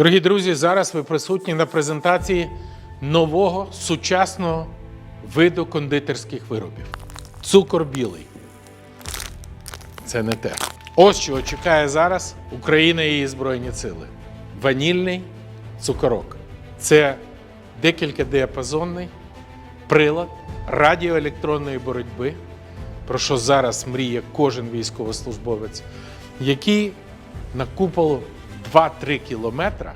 Дорогі друзі, зараз ви присутні на презентації нового сучасного виду кондитерських виробів. Цукор білий. Це не те. Ось чого чекає зараз Україна і її Збройні Сили. Ванільний цукорок. Це декілька діапазонний прилад радіоелектронної боротьби, про що зараз мріє кожен військовослужбовець, який на куполу 2-3 кілометра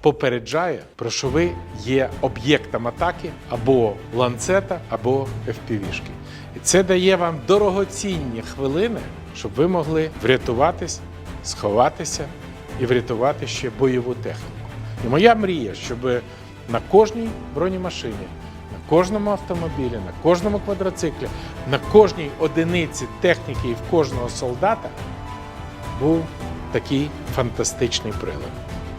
попереджає, про що ви є об'єктом атаки або ланцета, або FPV-шки. І це дає вам дорогоцінні хвилини, щоб ви могли врятуватись, сховатися і врятувати ще бойову техніку. І моя мрія, щоб на кожній бронемашині, на кожному автомобілі, на кожному квадроциклі, на кожній одиниці техніки і в кожного солдата був такий фантастичний прилад.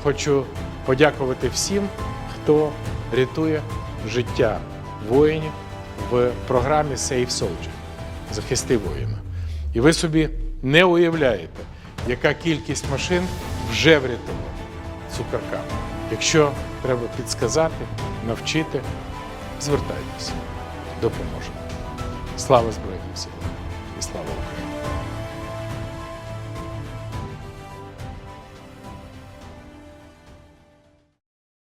Хочу подякувати всім, хто рятує життя воїнів в програмі Save Soldier Захисти воїна. І ви собі не уявляєте, яка кількість машин вже врятувала цукерками. Якщо треба підсказати, навчити, звертайтеся, допоможемо. Слава Збройним силам і слава Україні!